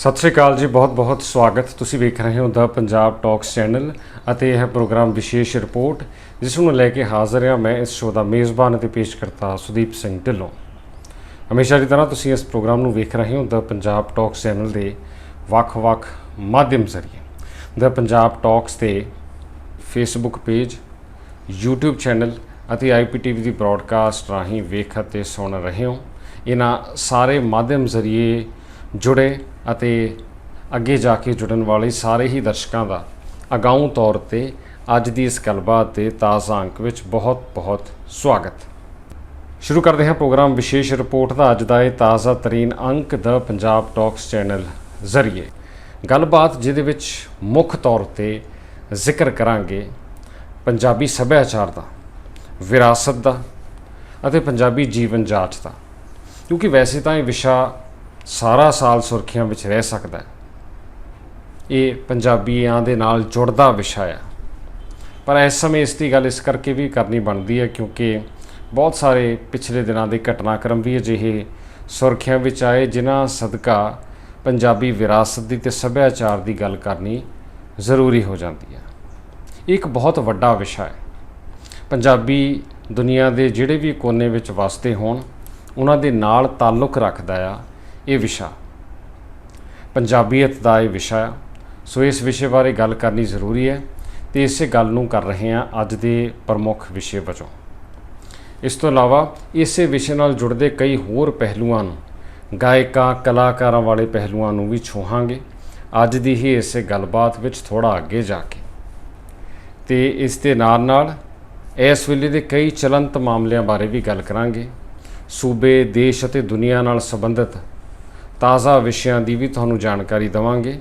ਸਤਿ ਸ਼੍ਰੀ ਅਕਾਲ ਜੀ ਬਹੁਤ-ਬਹੁਤ ਸਵਾਗਤ। ਤੁਸੀਂ ਵੇਖ ਰਹੇ ਹੋ ਦਾ ਪੰਜਾਬ ਟਾਕਸ ਚੈਨਲ ਅਤੇ ਇਹ ਪ੍ਰੋਗਰਾਮ ਵਿਸ਼ੇਸ਼ ਰਿਪੋਰਟ, ਜਿਸ ਨੂੰ ਲੈ ਕੇ ਹਾਜ਼ਰ ਹਾਂ ਮੈਂ ਇਸ ਸ਼ੋਅ ਦਾ ਮੇਜ਼ਬਾਨ ਅਤੇ ਪੇਸ਼ਕਰਤਾ ਸੁਦੀਪ ਸਿੰਘ ਢਿੱਲੋਂ। ਹਮੇਸ਼ਾ ਦੀ ਤਰ੍ਹਾਂ ਤੁਸੀਂ ਇਸ ਪ੍ਰੋਗਰਾਮ ਨੂੰ ਵੇਖ ਰਹੇ ਹੋ ਦਾ ਪੰਜਾਬ ਟਾਕਸ ਚੈਨਲ ਦੇ ਵੱਖ-ਵੱਖ ਮਾਧਿਅਮ ਜ਼ਰੀਏ। ਦਾ ਪੰਜਾਬ ਟਾਕਸ ਤੇ ਫੇਸਬੁੱਕ ਪੇਜ, YouTube ਚੈਨਲ ਅਤੇ IPTV ਦੀ ਬ੍ਰਾਡਕਾਸਟ ਰਾਹੀਂ ਵੇਖ ਅਤੇ ਸੁਣ ਰਹੇ ਹੋ। ਇਹਨਾਂ ਸਾਰੇ ਮਾਧਿਅਮ ਜ਼ਰੀਏ ਜੁੜੇ ਅਤੇ ਅੱਗੇ ਜਾ ਕੇ ਜੁੜਨ ਵਾਲੇ ਸਾਰੇ ਹੀ ਦਰਸ਼ਕਾਂ ਦਾ ਅਗਾਊਂ ਤੌਰ ਤੇ ਅੱਜ ਦੀ ਇਸ ਗੱਲਬਾਤ ਦੇ ਤਾਜ਼ਾ ਅੰਕ ਵਿੱਚ ਬਹੁਤ-ਬਹੁਤ ਸਵਾਗਤ। ਸ਼ੁਰੂ ਕਰਦੇ ਹਾਂ ਪ੍ਰੋਗਰਾਮ ਵਿਸ਼ੇਸ਼ ਰਿਪੋਰਟ ਦਾ ਅੱਜ ਦਾ ਇਹ ਤਾਜ਼ਾ ਤਰੀਨ ਅੰਕ ਦਾ ਪੰਜਾਬ ਟਾਕਸ ਚੈਨਲ ਜ਼ਰੀਏ। ਗੱਲਬਾਤ ਜਿਹਦੇ ਵਿੱਚ ਮੁੱਖ ਤੌਰ ਤੇ ਜ਼ਿਕਰ ਕਰਾਂਗੇ ਪੰਜਾਬੀ ਸੱਭਿਆਚਾਰ ਦਾ, ਵਿਰਾਸਤ ਦਾ ਅਤੇ ਪੰਜਾਬੀ ਜੀਵਨ ਜਾਂਚ ਦਾ। ਕਿਉਂਕਿ ਵੈਸੇ ਤਾਂ ਇਹ ਵਿਸ਼ਾ ਸਾਰਾ ਸਾਲ ਸੁਰਖੀਆਂ ਵਿੱਚ ਰਹਿ ਸਕਦਾ ਹੈ। ਇਹ ਪੰਜਾਬੀਆਂ ਦੇ ਨਾਲ ਜੁੜਦਾ ਵਿਸ਼ਾ ਹੈ। ਪਰ ਇਸ ਸਮੇਂ ਇਸ ਦੀ ਗੱਲ ਇਸ ਕਰਕੇ ਵੀ ਕਰਨੀ ਬਣਦੀ ਹੈ ਕਿਉਂਕਿ ਬਹੁਤ ਸਾਰੇ ਪਿਛਲੇ ਦਿਨਾਂ ਦੇ ਘਟਨਾਕ੍ਰਮ ਵੀ ਅਜਿਹੇ ਸੁਰਖੀਆਂ ਵਿੱਚ ਆਏ ਜਿਨ੍ਹਾਂ ਸਦਕਾ ਪੰਜਾਬੀ ਵਿਰਾਸਤ ਦੀ ਤੇ ਸੱਭਿਆਚਾਰ ਦੀ ਗੱਲ ਕਰਨੀ ਜ਼ਰੂਰੀ ਹੋ ਜਾਂਦੀ ਹੈ। ਇਹ ਇੱਕ ਬਹੁਤ ਵੱਡਾ ਵਿਸ਼ਾ ਹੈ। ਪੰਜਾਬੀ ਦੁਨੀਆ ਦੇ ਜਿਹੜੇ ਵੀ ਕੋਨੇ ਵਿੱਚ ਵਸਦੇ ਹੋਣ, ਉਹਨਾਂ ਦੇ ਨਾਲ ਤਾਲੁਕ ਰੱਖਦਾ ਆ ਇਹ ਵਿਸ਼ਾ। ਪੰਜਾਬੀਅਤ ਦਾ ਇਹ ਵਿਸ਼ਾ ਆ। ਸੋ ਇਸ ਵਿਸ਼ੇ ਬਾਰੇ ਗੱਲ ਕਰਨੀ ਜ਼ਰੂਰੀ ਹੈ ਤੇ ਇਸੇ ਗੱਲ ਨੂੰ ਕਰ ਰਹੇ ਹਾਂ ਅੱਜ ਦੇ ਪ੍ਰਮੁੱਖ ਵਿਸ਼ੇ ਵਜੋਂ। ਇਸ ਤੋਂ ਇਲਾਵਾ ਇਸੇ ਵਿਸ਼ੇ ਨਾਲ ਜੁੜਦੇ ਕਈ ਹੋਰ ਪਹਿਲੂਆਂ ਨੂੰ, ਗਾਇਕਾਂ, ਕਲਾਕਾਰਾਂ ਵਾਲੇ ਪਹਿਲੂਆਂ ਨੂੰ ਵੀ ਛੂਹਾਂਗੇ। ਅੱਜ ਦੀ ਹੀ ਇਸੇ ਗੱਲਬਾਤ ਵਿੱਚ ਥੋੜਾ ਅੱਗੇ ਜਾ ਕੇ। ਤੇ ਇਸ ਦੇ ਨਾਲ ਨਾਲ ਇਸ ਵੇਲੇ ਦੇ ਕਈ ਚਲੰਤ ਮਾਮਲਿਆਂ ਬਾਰੇ ਵੀ ਗੱਲ ਕਰਾਂਗੇ। ਸੂਬੇ, ਦੇਸ਼ ਅਤੇ ਦੁਨੀਆ ਨਾਲ ਸੰਬੰਧਿਤ ਤਾਜ਼ਾ ਵਿਸ਼ਿਆਂ ਦੀ ਵੀ ਤੁਹਾਨੂੰ ਜਾਣਕਾਰੀ ਦਵਾਂਗੇ।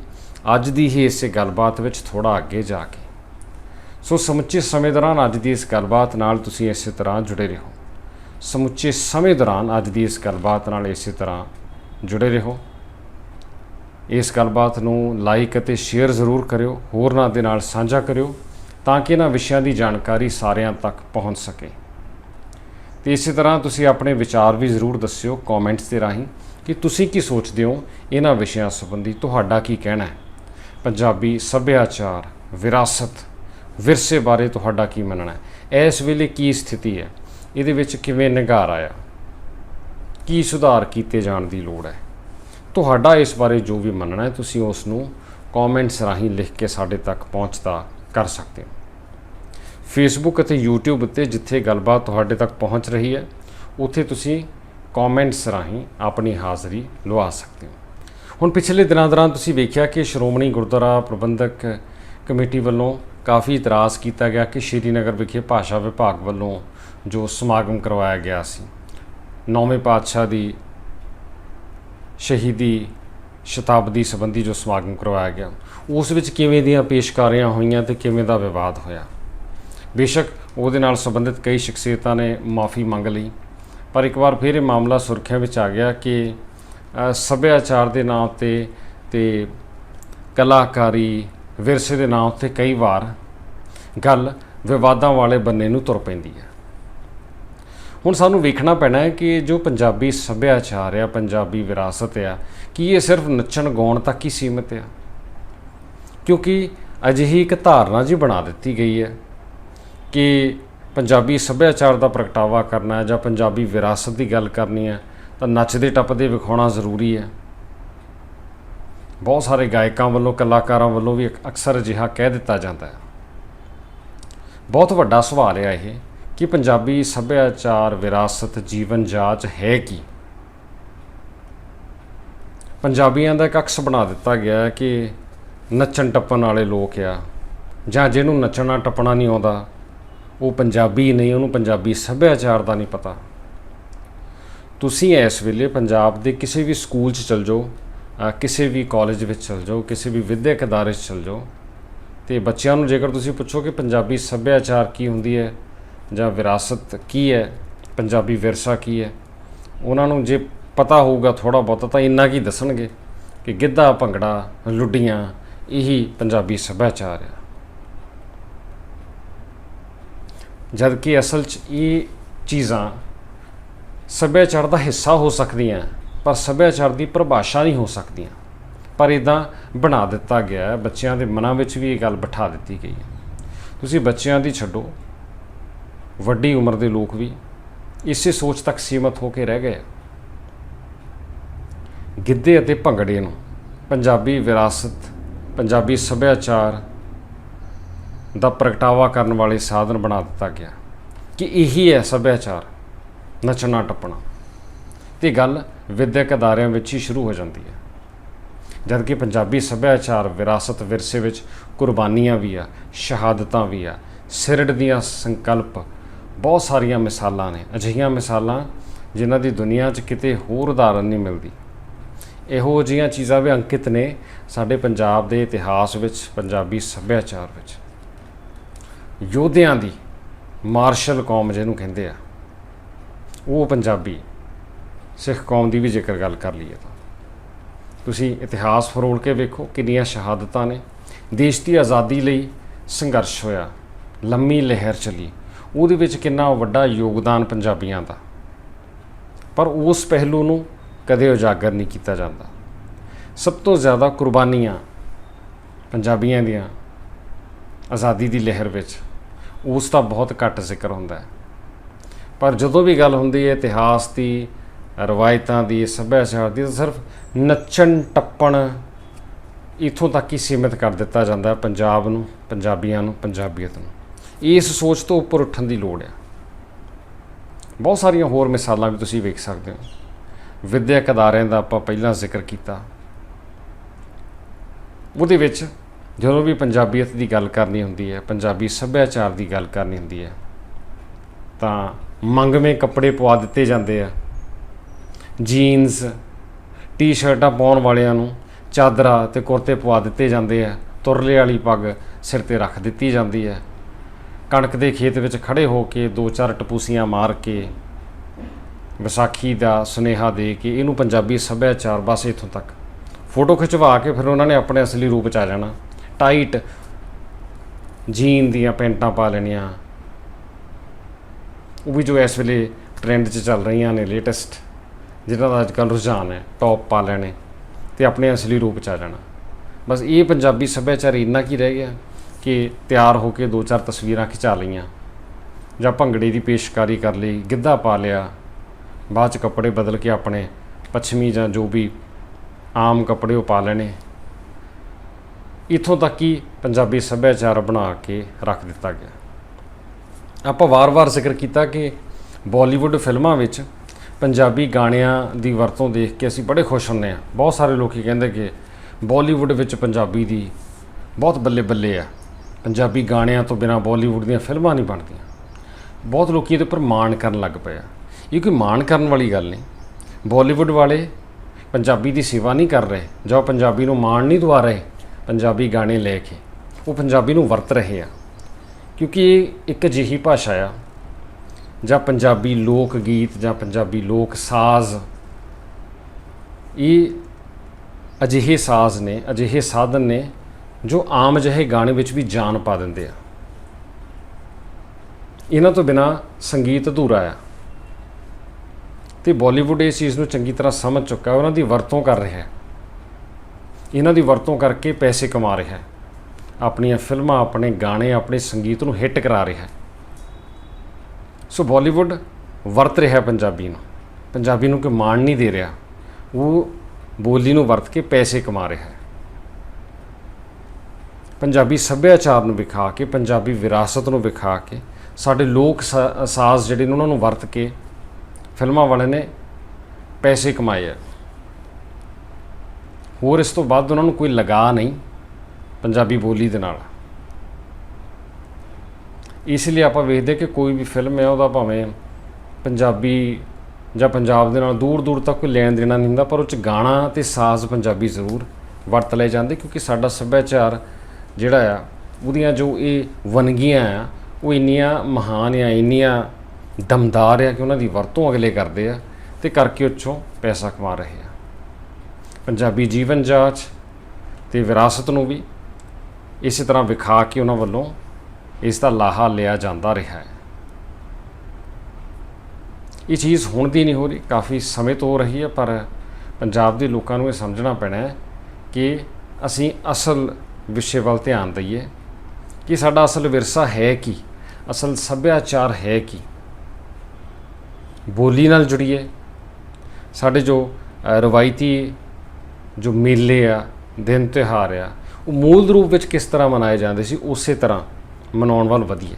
ਅੱਜ ਦੀ ਹੀ ਇਸੇ ਗੱਲਬਾਤ ਵਿੱਚ ਥੋੜਾ ਅੱਗੇ ਜਾ ਕੇ। ਸੋ ਸਮੁੱਚੇ ਸਮੇਂ ਦੌਰਾਨ ਅੱਜ ਦੀ ਇਸ ਗੱਲਬਾਤ ਨਾਲ ਤੁਸੀਂ ਇਸੇ ਤਰ੍ਹਾਂ ਜੁੜੇ ਰਹੋ। ਸਮੁੱਚੇ ਸਮੇਂ ਦੌਰਾਨ ਅੱਜ ਦੀ ਇਸ ਗੱਲਬਾਤ ਨਾਲ ਇਸੇ ਤਰ੍ਹਾਂ ਜੁੜੇ ਰਹੋ। ਇਸ ਗੱਲਬਾਤ ਨੂੰ ਲਾਈਕ ਅਤੇ ਸ਼ੇਅਰ ਜ਼ਰੂਰ ਕਰਿਓ, ਹੋਰਨਾਂ ਦੇ ਨਾਲ ਸਾਂਝਾ ਕਰਿਓ, ਤਾਂ ਕਿ ਇਹਨਾਂ ਵਿਸ਼ਿਆਂ ਦੀ ਜਾਣਕਾਰੀ ਸਾਰਿਆਂ ਤੱਕ ਪਹੁੰਚ ਸਕੇ। ਤੇ ਇਸੇ ਤਰ੍ਹਾਂ ਤੁਸੀਂ ਆਪਣੇ ਵਿਚਾਰ ਵੀ ਜ਼ਰੂਰ ਦੱਸਿਓ ਕਮੈਂਟਸ ਦੇ ਰਾਹੀਂ। ਕਿ ਤੁਸੀਂ ਕੀ ਸੋਚਦੇ ਹੋ? ਇਹਨਾਂ ਵਿਸ਼ਿਆਂ ਸੰਬੰਧੀ ਤੁਹਾਡਾ ਕੀ ਕਹਿਣਾ ਹੈ? ਪੰਜਾਬੀ ਸੱਭਿਆਚਾਰ, ਵਿਰਾਸਤ, ਵਿਰਸੇ ਬਾਰੇ ਤੁਹਾਡਾ ਕੀ ਮੰਨਣਾ ਹੈ? ਇਸ ਵੇਲੇ ਕੀ ਸਥਿਤੀ ਹੈ? ਇਹਦੇ ਵਿੱਚ ਕਿਵੇਂ ਨਿਗਾਰ ਆਇਆ? ਕੀ ਸੁਧਾਰ ਕੀਤੇ ਜਾਣ ਦੀ ਲੋੜ ਹੈ? ਤੁਹਾਡਾ ਇਸ ਬਾਰੇ ਜੋ ਵੀ ਮੰਨਣਾ ਹੈ, ਤੁਸੀਂ ਉਸ ਨੂੰ ਕਮੈਂਟਸ ਰਾਹੀਂ ਲਿਖ ਕੇ ਸਾਡੇ ਤੱਕ ਪਹੁੰਚਦਾ ਕਰ ਸਕਦੇ ਹੋ। ਫੇਸਬੁੱਕ ਅਤੇ YouTube ਉੱਤੇ ਜਿੱਥੇ ਗੱਲਬਾਤ ਤੁਹਾਡੇ ਤੱਕ ਪਹੁੰਚ ਰਹੀ ਹੈ, ਉੱਥੇ ਤੁਸੀਂ ਕਮੈਂਟਸ ਰਾਹੀਂ ਆਪਣੀ ਹਾਜ਼ਰੀ ਲਵਾ ਸਕਦੇ ਹੋ। ਹੁਣ ਪਿਛਲੇ ਦਿਨਾਂ ਦੌਰਾਨ ਤੁਸੀਂ ਵੇਖਿਆ ਕਿ ਸ਼੍ਰੋਮਣੀ ਗੁਰਦੁਆਰਾ ਪ੍ਰਬੰਧਕ ਕਮੇਟੀ ਵੱਲੋਂ ਕਾਫੀ ਇਤਰਾਜ਼ ਕੀਤਾ ਗਿਆ ਕਿ ਸ਼੍ਰੀਨਗਰ ਵਿਖੇ ਭਾਸ਼ਾ ਵਿਭਾਗ ਵੱਲੋਂ ਜੋ ਸਮਾਗਮ ਕਰਵਾਇਆ ਗਿਆ ਸੀ, ਨੌਵੇਂ ਪਾਤਸ਼ਾਹ ਦੀ ਸ਼ਹੀਦੀ ਸ਼ਤਾਬਦੀ ਸੰਬੰਧੀ ਜੋ ਸਮਾਗਮ ਕਰਵਾਇਆ ਗਿਆ, ਉਸ ਵਿੱਚ ਕਿਵੇਂ ਦੀਆਂ ਪੇਸ਼ਕਾਰੀਆਂ ਹੋਈਆਂ ਤੇ ਕਿਵੇਂ ਦਾ ਵਿਵਾਦ ਹੋਇਆ? ਬੇਸ਼ੱਕ ਉਹਦੇ ਨਾਲ ਸੰਬੰਧਿਤ ਕਈ ਸ਼ਖਸੀਅਤਾਂ ਨੇ ਮਾਫੀ ਮੰਗ ਲਈ। ਪਰ ਇੱਕ ਵਾਰ ਫਿਰ ਇਹ ਮਾਮਲਾ ਸੁਰਖੀਆਂ ਵਿੱਚ ਆ ਗਿਆ ਕਿ ਸੱਭਿਆਚਾਰ ਦੇ ਨਾਂ ਤੇ ਤੇ ਕਲਾਕਾਰੀ ਵਿਰਸੇ ਦੇ ਨਾਂ ਉੱਤੇ ਕਈ ਵਾਰ ਗੱਲ ਵਿਵਾਦਾਂ ਵਾਲੇ ਬੰਨੇ ਨੂੰ ਤੁਰ ਪੈਂਦੀ ਹੈ। ਹੁਣ ਸਾਨੂੰ ਵੇਖਣਾ ਪੈਣਾ ਹੈ ਕਿ ਜੋ ਪੰਜਾਬੀ ਸੱਭਿਆਚਾਰ ਆ, ਪੰਜਾਬੀ ਵਿਰਾਸਤ ਆ, ਕੀ ਇਹ ਸਿਰਫ ਨੱਚਣ ਗਾਉਣ ਤੱਕ ਹੀ ਸੀਮਿਤ ਆ? ਕਿਉਂਕਿ ਅਜਿਹੀ ਇੱਕ ਧਾਰਨਾ ਜੀ ਬਣਾ ਦਿੱਤੀ ਗਈ ਹੈ ਕਿ ਪੰਜਾਬੀ ਸੱਭਿਆਚਾਰ ਦਾ ਪ੍ਰਗਟਾਵਾ ਕਰਨਾ ਹੈ ਜਾਂ ਪੰਜਾਬੀ ਵਿਰਾਸਤ ਦੀ ਗੱਲ ਕਰਨੀ ਹੈ, ਤਾਂ ਨੱਚਦੇ ਟੱਪਦੇ ਵਿਖਾਉਣਾ ਜ਼ਰੂਰੀ ਹੈ। ਬਹੁਤ ਸਾਰੇ ਗਾਇਕਾਂ ਵੱਲੋਂ, ਕਲਾਕਾਰਾਂ ਵੱਲੋਂ ਵੀ ਅਕਸਰ ਅਜਿਹਾ ਕਹਿ ਦਿੱਤਾ ਜਾਂਦਾ ਹੈ। ਬਹੁਤ ਵੱਡਾ ਸਵਾਲ ਹੈ ਇਹ ਕਿ ਪੰਜਾਬੀ ਸੱਭਿਆਚਾਰ, ਵਿਰਾਸਤ, ਜੀਵਨ ਜਾਚ ਹੈ ਕੀ? ਪੰਜਾਬੀਆਂ ਦਾ ਇੱਕ ਅਕਸ ਬਣਾ ਦਿੱਤਾ ਗਿਆ ਹੈ ਕਿ ਨੱਚਣ ਟੱਪਣ ਵਾਲੇ ਲੋਕ ਆ ਜਾਂ ਜਿਹਨੂੰ ਨੱਚਣਾ ਟੱਪਣਾ ਨਹੀਂ ਆਉਂਦਾ ਉਹ ਪੰਜਾਬੀ ਨਹੀਂ, ਉਹਨੂੰ ਪੰਜਾਬੀ ਸੱਭਿਆਚਾਰ ਦਾ ਨਹੀਂ ਪਤਾ। ਤੁਸੀਂ ਇਸ ਵੇਲੇ ਪੰਜਾਬ ਦੇ ਕਿਸੇ ਵੀ ਸਕੂਲ 'ਚ ਚਲ ਜਾਓ ਕਿਸੇ ਵੀ ਕਾਲਜ ਵਿੱਚ ਚਲ ਜਾਓ, ਕਿਸੇ ਵੀ ਵਿਦਿਅਕ ਅਦਾਰੇ 'ਚ ਚਲ ਜਾਓ, ਤੇ ਬੱਚਿਆਂ ਨੂੰ ਜੇਕਰ ਤੁਸੀਂ ਪੁੱਛੋ ਕਿ ਪੰਜਾਬੀ ਸੱਭਿਆਚਾਰ ਕੀ ਹੁੰਦੀ ਹੈ ਜਾਂ ਵਿਰਾਸਤ ਕੀ ਹੈ, ਪੰਜਾਬੀ ਵਿਰਸਾ ਕੀ ਹੈ, ਉਹਨਾਂ ਨੂੰ ਜੇ ਪਤਾ ਹੋਊਗਾ ਥੋੜਾ ਬਹੁਤਾ ਤਾਂ ਇੰਨਾ ਕੀ ਦੱਸਣਗੇ ਕਿ ਗਿੱਧਾ, ਭੰਗੜਾ, ਲੁੱਡੀਆਂ, ਇਹੀ ਪੰਜਾਬੀ ਸੱਭਿਆਚਾਰ ਹੈ। ਜਦਕਿ ਅਸਲ 'ਚ ਇਹ ਚੀਜ਼ਾਂ ਸੱਭਿਆਚਾਰ ਦਾ ਹਿੱਸਾ ਹੋ ਸਕਦੀਆਂ, ਪਰ ਸੱਭਿਆਚਾਰ ਦੀ ਪਰਿਭਾਸ਼ਾ ਨਹੀਂ ਹੋ ਸਕਦੀਆਂ। ਪਰ ਇਦਾਂ ਬਣਾ ਦਿੱਤਾ ਗਿਆ ਹੈ, ਬੱਚਿਆਂ ਦੇ ਮਨਾਂ ਵਿੱਚ ਵੀ ਇਹ ਗੱਲ ਬਿਠਾ ਦਿੱਤੀ ਗਈ ਹੈ। ਤੁਸੀਂ ਬੱਚਿਆਂ ਦੀ ਛੱਡੋ। ਵੱਡੀ ਉਮਰ ਦੇ ਲੋਕ ਵੀ ਇਸੇ ਸੋਚ ਤੱਕ ਸੀਮਤ ਹੋ ਕੇ ਰਹਿ ਗਏ ਗਿੱਧੇ ਅਤੇ ਭੰਗੜੇ ਨੂੰ ਪੰਜਾਬੀ ਵਿਰਾਸਤ, ਪੰਜਾਬੀ ਸੱਭਿਆਚਾਰ ਦਾ ਪ੍ਰਗਟਾਵਾ ਕਰਨ ਵਾਲੇ ਸਾਧਨ ਬਣਾ ਦਿੱਤਾ ਗਿਆ ਕਿ ਇਹੀ ਹੈ ਸੱਭਿਆਚਾਰ, ਨੱਚਣਾ, ਟੱਪਣਾ। ਤੇ ਗੱਲ ਵਿਦਿਅਕ ਅਦਾਰਿਆਂ ਵਿੱਚ ਹੀ ਸ਼ੁਰੂ ਹੋ ਜਾਂਦੀ ਹੈ। ਜਦਕਿ ਪੰਜਾਬੀ ਸੱਭਿਆਚਾਰ ਵਿਰਾਸਤ ਵਿਰਸੇ ਵਿੱਚ ਕੁਰਬਾਨੀਆਂ ਵੀ ਆ, ਸ਼ਹਾਦਤਾਂ ਵੀ ਆ, ਸਿਰੜ ਦੀਆਂ ਸੰਕਲਪ ਬਹੁਤ ਸਾਰੀਆਂ ਮਿਸਾਲਾਂ ਨੇ। ਅਜਿਹੀਆਂ ਮਿਸਾਲਾਂ ਜਿਨ੍ਹਾਂ ਦੀ ਦੁਨੀਆ 'ਚ ਕਿਤੇ ਹੋਰ ਉਦਾਹਰਨ ਨਹੀਂ ਮਿਲਦੀ। ਇਹੋ ਜਿਹੀਆਂ ਚੀਜ਼ਾਂ ਵੀ ਅੰਕਿਤ ਨੇ ਸਾਡੇ ਪੰਜਾਬ ਦੇ ਇਤਿਹਾਸ ਵਿੱਚ, ਪੰਜਾਬੀ ਸੱਭਿਆਚਾਰ ਵਿੱਚ। ਯੋਧਿਆਂ ਦੀ ਮਾਰਸ਼ਲ ਕੌਮ ਜਿਹਨੂੰ ਕਹਿੰਦੇ ਆ, ਉਹ ਪੰਜਾਬੀ ਸਿੱਖ ਕੌਮ ਦੀ ਵੀ ਜੇਕਰ ਗੱਲ ਕਰ ਲਈਏ ਤਾਂ। ਤੁਸੀਂ ਇਤਿਹਾਸ ਫਰੋਲ ਕੇ ਵੇਖੋ ਕਿੰਨੀਆਂ ਸ਼ਹਾਦਤਾਂ ਨੇ। ਦੇਸ਼ ਦੀ ਆਜ਼ਾਦੀ ਲਈ ਸੰਘਰਸ਼ ਹੋਇਆ, ਲੰਮੀ ਲਹਿਰ ਚੱਲੀ। ਉਹਦੇ ਵਿੱਚ ਕਿੰਨਾ ਵੱਡਾ ਯੋਗਦਾਨ ਪੰਜਾਬੀਆਂ ਦਾ। ਪਰ ਉਸ ਪਹਿਲੂ ਨੂੰ ਕਦੇ ਉਜਾਗਰ ਨਹੀਂ ਕੀਤਾ ਜਾਂਦਾ। ਸਭ ਤੋਂ ਜ਼ਿਆਦਾ ਕੁਰਬਾਨੀਆਂ ਪੰਜਾਬੀਆਂ ਦੀਆਂ ਆਜ਼ਾਦੀ ਦੀ ਲਹਿਰ ਵਿੱਚ, ਉਸ ਦਾ ਬਹੁਤ ਘੱਟ ਜ਼ਿਕਰ ਹੁੰਦਾ ਹੈ। ਪਰ ਜਦੋਂ ਵੀ ਗੱਲ ਹੁੰਦੀ ਹੈ, ਇਤਿਹਾਸ ਦੀ, ਰਵਾਇਤਾਂ ਦੀ, ਸੱਭਿਆਚਾਰ ਦੀ, ਤਾਂ ਸਿਰਫ ਨੱਚਣ, ਟੱਪਣ ਇਥੋਂ ਤੱਕ ਹੀ ਸੀਮਿਤ ਕਰ ਦਿੱਤਾ ਜਾਂਦਾ ਹੈ, ਪੰਜਾਬ ਨੂੰ, ਪੰਜਾਬੀਆਂ ਨੂੰ, ਪੰਜਾਬੀਅਤ ਨੂੰ। ਇਸ ਸੋਚ ਤੋਂ ਉੱਪਰ ਉੱਠਣ ਦੀ ਲੋੜ ਹੈ। ਬਹੁਤ ਸਾਰੀਆਂ ਹੋਰ ਮਿਸਾਲਾਂ ਵੀ ਤੁਸੀਂ ਵੇਖ ਸਕਦੇ ਹੋ। ਵਿਦਿਅਕ ਅਦਾਰਿਆਂ ਦਾ ਆਪਾਂ ਪਹਿਲਾਂ ਜ਼ਿਕਰ ਕੀਤਾ। ਉਹਦੇ ਵਿੱਚ ਜਦੋਂ ਵੀ ਪੰਜਾਬੀਅਤ ਦੀ ਗੱਲ ਕਰਨੀ ਹੁੰਦੀ ਹੈ, ਪੰਜਾਬੀ ਸੱਭਿਆਚਾਰ ਦੀ ਗੱਲ ਕਰਨੀ ਹੁੰਦੀ ਹੈ, ਤਾਂ ਮੰਗਵੇਂ ਕੱਪੜੇ ਪਵਾ ਦਿੱਤੇ ਜਾਂਦੇ ਆ। ਜੀਨਸ, ਟੀ-ਸ਼ਰਟਾਂ ਪਾਉਣ ਵਾਲਿਆਂ ਨੂੰ ਚਾਦਰਾ ਤੇ ਕੁਰਤੇ ਪਵਾ ਦਿੱਤੇ ਜਾਂਦੇ ਆ। ਤੁਰਲੇ ਵਾਲੀ ਪੱਗ ਸਿਰ ਤੇ ਰੱਖ ਦਿੱਤੀ ਜਾਂਦੀ ਹੈ। ਕਣਕ ਦੇ ਖੇਤ ਵਿੱਚ ਖੜੇ ਹੋ ਕੇ ਦੋ ਚਾਰ ਟਪੂਸੀਆਂ ਮਾਰ ਕੇ ਵਿਸਾਖੀ ਦਾ ਸੁਨੇਹਾ ਦੇ ਕੇ ਇਹਨੂੰ ਪੰਜਾਬੀ ਸੱਭਿਆਚਾਰ ਬਸ ਇੱਥੋਂ ਤੱਕ। ਫੋਟੋ ਖਿਚਵਾ ਕੇ ਫਿਰ ਉਹਨਾਂ ਨੇ ਆਪਣੇ ਅਸਲੀ ਰੂਪ ਚ ਆ ਜਾਣਾ। ਟਾਈਟ ਜੀਨ ਦੀਆਂ ਪੈਂਟਾਂ ਪਾ ਲੈਣੀਆਂ। ਉਹ ਵੀ ਜੋ ਇਸ ਵੇਲੇ ਟ੍ਰੈਂਡ 'ਚ ਚੱਲ ਰਹੀਆਂ ਨੇ ਲੇਟੈਸਟ ਜਿਹਨਾਂ ਦਾ ਅੱਜ ਕੱਲ੍ਹ ਰੁਝਾਨ ਹੈ ਟੌਪ ਪਾ ਲੈਣੇ ਤੇ ਆਪਣੇ ਅਸਲੀ ਰੂਪ 'ਚ ਆ ਜਾਣਾ। ਬਸ ਇਹ ਪੰਜਾਬੀ ਸੱਭਿਆਚਾਰ ਇੰਨਾ ਕੀ ਰਹਿ ਗਿਆ ਕਿ ਤਿਆਰ ਹੋ ਕੇ ਦੋ ਚਾਰ ਤਸਵੀਰਾਂ ਖਿਚਾ ਲਈਆਂ। ਜਾਂ ਭੰਗੜੇ ਦੀ ਪੇਸ਼ਕਾਰੀ ਕਰ ਲਈ, ਗਿੱਧਾ ਪਾ ਲਿਆ, ਬਾਅਦ 'ਚ ਕੱਪੜੇ ਬਦਲ ਕੇ ਆਪਣੇ ਪੱਛਮੀ ਜਾਂ ਜੋ ਵੀ ਆਮ ਕੱਪੜੇ ਉਹ ਪਾ ਲੈਣੇ। ਇਥੋਂ ਤੱਕ ਕਿ ਪੰਜਾਬੀ ਸੱਭਿਆਚਾਰ ਬਣਾ ਕੇ ਰੱਖ ਦਿੱਤਾ ਗਿਆ। ਆਪਾਂ ਵਾਰ-ਵਾਰ ਜ਼ਿਕਰ ਕੀਤਾ ਕਿ ਬਾਲੀਵੁੱਡ ਫਿਲਮਾਂ ਵਿੱਚ ਪੰਜਾਬੀ ਗਾਣਿਆਂ ਦੀ ਵਰਤੋਂ ਦੇਖ ਕੇ ਅਸੀਂ ਬੜੇ ਖੁਸ਼ ਹੁੰਨੇ ਆ ਬਹੁਤ ਸਾਰੇ ਲੋਕੀ ਕਹਿੰਦੇ ਕਿ ਬਾਲੀਵੁੱਡ ਵਿੱਚ ਪੰਜਾਬੀ ਦੀ ਬਹੁਤ ਬੱਲੇ-ਬੱਲੇ ਆ। ਪੰਜਾਬੀ ਗਾਣਿਆਂ ਤੋਂ ਬਿਨਾ ਬਾਲੀਵੁੱਡ ਦੀਆਂ ਫਿਲਮਾਂ ਨਹੀਂ ਬਣਦੀਆਂ। ਬਹੁਤ ਲੋਕੀ ਇਹਦੇ ਉੱਪਰ ਮਾਣ ਕਰਨ ਲੱਗ ਪਏ ਆ। ਇਹ ਕੋਈ ਮਾਣ ਕਰਨ ਵਾਲੀ ਗੱਲ ਨਹੀਂ। ਬਾਲੀਵੁੱਡ ਵਾਲੇ ਪੰਜਾਬੀ ਦੀ ਸੇਵਾ ਨਹੀਂ ਕਰ ਰਹੇ ਜਾਂ ਪੰਜਾਬੀ ਨੂੰ ਮਾਣ ਨਹੀਂ ਦਵਾ ਰਹੇ। ਪੰਜਾਬੀ ਗਾਣੇ ਲੈ ਕੇ ਉਹ ਪੰਜਾਬੀ ਨੂੰ ਵਰਤ ਰਹੇ ਆ। ਕਿਉਂਕਿ ਇਹ ਇੱਕ ਅਜਿਹੀ ਭਾਸ਼ਾ ਆ, ਜਾਂ ਪੰਜਾਬੀ ਲੋਕ ਗੀਤ, ਜਾਂ ਪੰਜਾਬੀ ਲੋਕ ਸਾਜ਼। ਇਹ ਅਜਿਹੇ ਸਾਜ਼ ਨੇ, ਅਜਿਹੇ ਸਾਧਨ ਨੇ ਜੋ ਆਮ ਜਿਹੇ ਗਾਣੇ ਵਿੱਚ ਵੀ ਜਾਨ ਪਾ ਦਿੰਦੇ ਆ। ਇਹਨਾਂ ਤੋਂ ਬਿਨਾ ਸੰਗੀਤ ਅਧੂਰਾ ਆ। ਤੇ ਬਾਲੀਵੁੱਡ ਇਸ ਚੀਜ਼ ਨੂੰ ਚੰਗੀ ਤਰ੍ਹਾਂ ਸਮਝ ਚੁੱਕਾ ਹੈ ਉਹਨਾਂ ਦੀ ਵਰਤੋਂ ਕਰ ਰਿਹਾ। ਹੈ ਇਹਨਾਂ ਦੀ ਵਰਤੋਂ ਕਰਕੇ ਪੈਸੇ ਕਮਾ ਰਿਹਾ ਹੈ। ਆਪਣੀਆਂ ਫਿਲਮਾਂ, ਆਪਣੇ ਗਾਣੇ, ਆਪਣੇ ਸੰਗੀਤ ਨੂੰ ਹਿੱਟ ਕਰਾ ਰਿਹਾ ਹੈ। ਸੋ ਬਾਲੀਵੁੱਡ ਵਰਤ ਰਿਹਾ ਪੰਜਾਬੀ ਨੂੰ। ਪੰਜਾਬੀ ਨੂੰ ਕੋਈ ਮਾਣ ਨਹੀਂ ਦੇ ਰਿਹਾ। ਉਹ ਬੋਲੀ ਨੂੰ ਵਰਤ ਕੇ ਪੈਸੇ ਕਮਾ ਰਿਹਾ ਹੈ। ਪੰਜਾਬੀ ਸੱਭਿਆਚਾਰ ਨੂੰ ਵਿਖਾ ਕੇ, ਪੰਜਾਬੀ ਵਿਰਾਸਤ ਨੂੰ ਵਿਖਾ ਕੇ, ਸਾਡੇ ਲੋਕ ਸਾ- ਸਾਜ਼ ਜਿਹੜੇ ਨੇ ਉਹਨਾਂ ਨੂੰ ਵਰਤ ਕੇ ਫਿਲਮਾਂ ਵਾਲੇ ਨੇ ਪੈਸੇ ਕਮਾਏ ਆ ਹੋਰ ਇਸ ਤੋਂ ਬਾਅਦ ਉਹਨਾਂ ਨੂੰ ਕੋਈ ਲਗਾ ਨਹੀਂ ਪੰਜਾਬੀ ਬੋਲੀ ਦੇ ਨਾਲ। ਇਸ ਲਈ ਆਪਾਂ ਵੇਖਦੇ ਕਿ ਕੋਈ ਵੀ ਫਿਲਮ ਹੈ ਉਹਦਾ ਭਾਵੇਂ ਪੰਜਾਬੀ ਜਾਂ ਪੰਜਾਬ ਦੇ ਨਾਲ ਦੂਰ ਦੂਰ ਤੱਕ ਕੋਈ ਲੈਣ ਦੇਣਾ ਨਹੀਂ ਹੁੰਦਾ, ਪਰ ਉਹ ਚ ਗਾਣਾ ਤੇ ਸਾਜ਼ ਪੰਜਾਬੀ ਜ਼ਰੂਰ ਵਰਤ ਲਏ ਜਾਂਦੇ ਕਿਉਂਕਿ ਸਾਡਾ ਸੱਭਿਆਚਾਰ ਜਿਹੜਾ ਆ, ਉਹਦੀਆਂ ਜੋ ਇਹ ਵਨਗੀਆਂ ਆ, ਉਹ ਇੰਨੀਆਂ ਮਹਾਨ ਆ, ਇੰਨੀਆਂ ਦਮਦਾਰ ਆ ਕਿ ਉਹਨਾਂ ਦੀ ਵਰਤੋਂ ਅਗਲੇ ਕਰਦੇ ਆ ਤੇ ਕਰਕੇ ਉੱਚੋਂ ਪੈਸਾ ਕਮਾ ਰਹੇ ਆ। ਪੰਜਾਬੀ ਜੀਵਨ ਜਾਂਚ ਤੇ ਵਿਰਾਸਤ ਨੂੰ ਵੀ ਇਸੇ ਤਰ੍ਹਾਂ ਵਿਖਾ ਕੇ ਉਹਨਾਂ ਵੱਲੋਂ ਇਸ ਦਾ ਲਾਹਾ ਲਿਆ ਜਾਂਦਾ ਰਿਹਾ ਹੈ। ਇਹ ਚੀਜ਼ ਹੁਣ ਦੀ ਨਹੀਂ ਹੋ ਰਹੀ, ਕਾਫੀ ਸਮੇਂ ਤੋਂ ਹੋ ਰਹੀ ਹੈ, ਪਰ ਪੰਜਾਬ ਦੇ ਲੋਕਾਂ ਨੂੰ ਇਹ ਸਮਝਣਾ ਪੈਣਾ ਹੈ ਕਿ ਅਸੀਂ ਅਸਲ ਵਿਸ਼ੇ ਵੱਲ ਧਿਆਨ ਦਈਏ ਕਿ ਸਾਡਾ ਅਸਲ ਵਿਰਸਾ ਹੈ ਕੀ, ਅਸਲ ਸੱਭਿਆਚਾਰ ਹੈ ਕੀ। ਬੋਲੀ ਨਾਲ ਜੁੜੀਏ, ਸਾਡੇ ਜੋ ਰਵਾਇਤੀ ਜੋ ਮੇਲੇ ਆ, ਦਿਨ ਤਿਉਹਾਰ ਆ, ਉਹ ਮੂਲ ਰੂਪ ਵਿੱਚ ਕਿਸ ਤਰ੍ਹਾਂ ਮਨਾਏ ਜਾਂਦੇ ਸੀ, ਉਸੇ ਤਰ੍ਹਾਂ ਮਨਾਉਣ ਵੱਲ ਵਧੀਏ।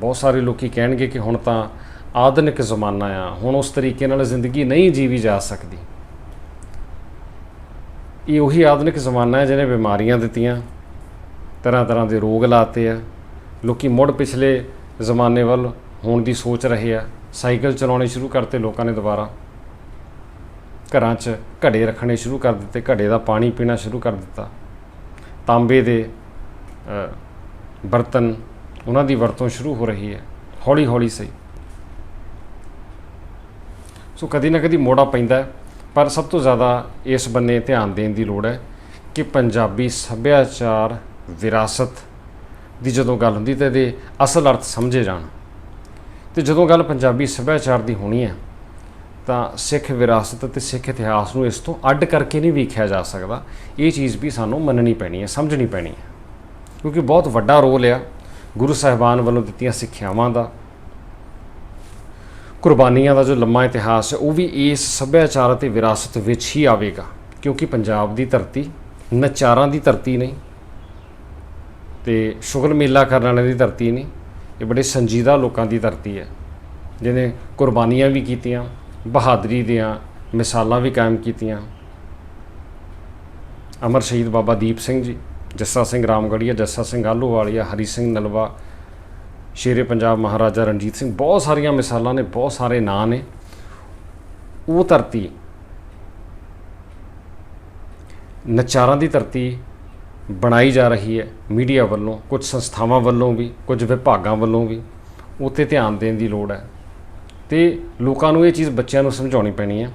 ਬਹੁਤ ਸਾਰੇ ਲੋਕੀ ਕਹਿਣਗੇ ਕਿ ਹੁਣ ਤਾਂ ਆਧੁਨਿਕ ਜ਼ਮਾਨਾ ਆ, ਹੁਣ ਉਸ ਤਰੀਕੇ ਨਾਲ ਜ਼ਿੰਦਗੀ ਨਹੀਂ ਜੀਵੀ ਜਾ ਸਕਦੀ। ਇਹ ਉਹੀ ਆਧੁਨਿਕ ਜ਼ਮਾਨਾ ਹੈ ਜਿਹਨੇ ਬਿਮਾਰੀਆਂ ਦਿੱਤੀਆਂ, ਤਰ੍ਹਾਂ ਤਰ੍ਹਾਂ ਦੇ ਰੋਗ ਲਾਤੇ ਆ। ਲੋਕੀ ਮੁੜ ਪਿਛਲੇ ਜ਼ਮਾਨੇ ਵੱਲ ਹੋਣ ਦੀ ਸੋਚ ਰਹੇ ਆ, ਸਾਈਕਲ ਚਲਾਉਣੇ ਸ਼ੁਰੂ ਕਰਤੇ ਲੋਕਾਂ ਨੇ ਦੁਬਾਰਾ। ਘਰਾਂ 'ਚ ਘੜੇ ਰੱਖਣੇ ਸ਼ੁਰੂ ਕਰ ਦਿੱਤੇ, ਘੜੇ ਦਾ ਪਾਣੀ ਪੀਣਾ ਸ਼ੁਰੂ ਕਰ ਦਿੱਤਾ। ਤਾਂਬੇ ਦੇ ਬਰਤਨ ਉਹਨਾਂ ਦੀ ਵਰਤੋਂ ਸ਼ੁਰੂ ਹੋ ਰਹੀ ਹੈ। ਹੌਲੀ ਹੌਲੀ ਸਹੀ। ਸੋ ਕਦੀ ਨਾ ਕਦੀ ਮੋੜਾ ਪੈਂਦਾ ਪਰ ਸਭ ਤੋਂ ਜ਼ਿਆਦਾ ਇਸ ਬੰਨੇ ਧਿਆਨ ਦੇਣ ਦੀ ਲੋੜ ਹੈ ਕਿ ਪੰਜਾਬੀ ਸੱਭਿਆਚਾਰ ਵਿਰਾਸਤ ਦੀ ਜਦੋਂ ਗੱਲ ਹੁੰਦੀ ਤਾਂ ਇਹਦੇ ਅਸਲ ਅਰਥ ਸਮਝੇ ਜਾਣ। ਤੇ ਜਦੋਂ ਗੱਲ ਪੰਜਾਬੀ ਸੱਭਿਆਚਾਰ ਦੀ ਹੋਣੀ ਹੈ ਤਾਂ ਸਿੱਖ ਵਿਰਾਸਤ ਅਤੇ ਸਿੱਖ ਇਤਿਹਾਸ ਨੂੰ ਇਸ ਤੋਂ ਅੱਡ ਕਰਕੇ ਨਹੀਂ ਵੇਖਿਆ ਜਾ ਸਕਦਾ। ਇਹ ਚੀਜ਼ ਵੀ ਸਾਨੂੰ ਮੰਨਣੀ ਪੈਣੀ ਹੈ, ਸਮਝਣੀ ਪੈਣੀ ਹੈ। ਕਿਉਂਕਿ ਬਹੁਤ ਵੱਡਾ ਰੋਲ ਆ ਗੁਰੂ ਸਾਹਿਬਾਨ ਵੱਲੋਂ ਦਿੱਤੀਆਂ ਸਿੱਖਿਆਵਾਂ ਦਾ। ਕੁਰਬਾਨੀਆਂ ਦਾ ਜੋ ਲੰਮਾ ਇਤਿਹਾਸ ਹੈ, ਉਹ ਵੀ ਇਸ ਸੱਭਿਆਚਾਰ ਅਤੇ ਵਿਰਾਸਤ ਵਿੱਚ ਹੀ ਆਵੇਗਾ। ਕਿਉਂਕਿ ਪੰਜਾਬ ਦੀ ਧਰਤੀ ਨਚਾਰਾਂ ਦੀ ਧਰਤੀ ਨਹੀਂ, ਤੇ ਸ਼ੁਗਲ ਮੇਲਾ ਕਰਨ ਵਾਲਿਆਂ ਦੀ ਧਰਤੀ ਨਹੀਂ, ਇਹ ਬੜੇ ਸੰਜੀਦਾ ਲੋਕਾਂ ਦੀ ਧਰਤੀ ਹੈ। ਜਿਹਨੇ ਕੁਰਬਾਨੀਆਂ ਵੀ ਕੀਤੀਆਂ ਬਹਾਦਰੀ ਦੀਆਂ ਮਿਸਾਲਾਂ ਵੀ ਕਾਇਮ ਕੀਤੀਆਂ। ਅਮਰ ਸ਼ਹੀਦ ਬਾਬਾ ਦੀਪ ਸਿੰਘ ਜੀ, ਜੱਸਾ ਸਿੰਘ ਰਾਮਗੜੀਆ, ਜੱਸਾ ਸਿੰਘ ਆਲੂਵਾਲੀਆ ਹਰੀ ਸਿੰਘ ਨਲਵਾ, ਸ਼ੇਰੇ ਪੰਜਾਬ ਮਹਾਰਾਜਾ ਰਣਜੀਤ ਸਿੰਘ, ਬਹੁਤ ਸਾਰੀਆਂ ਮਿਸਾਲਾਂ ਨੇ, ਬਹੁਤ ਸਾਰੇ ਨਾਂ ਨੇ। ਉਹ ਧਰਤੀ ਨਚਾਰਾਂ ਦੀ ਧਰਤੀ ਬਣਾਈ ਜਾ ਰਹੀ ਹੈ, ਮੀਡੀਆ ਵੱਲੋਂ, ਕੁਝ ਸੰਸਥਾਵਾਂ ਵੱਲੋਂ ਵੀ, ਕੁਝ ਵਿਭਾਗਾਂ ਵੱਲੋਂ ਵੀ। ਉੱਤੇ ਧਿਆਨ ਦੇਣ ਦੀ ਲੋੜ ਹੈ। ਤੇ ਲੋਕਾਂ ਨੂੰ ਇਹ ਚੀਜ਼ ਬੱਚਿਆਂ ਨੂੰ ਸਮਝਾਉਣੀ ਪੈਣੀ ਹੈ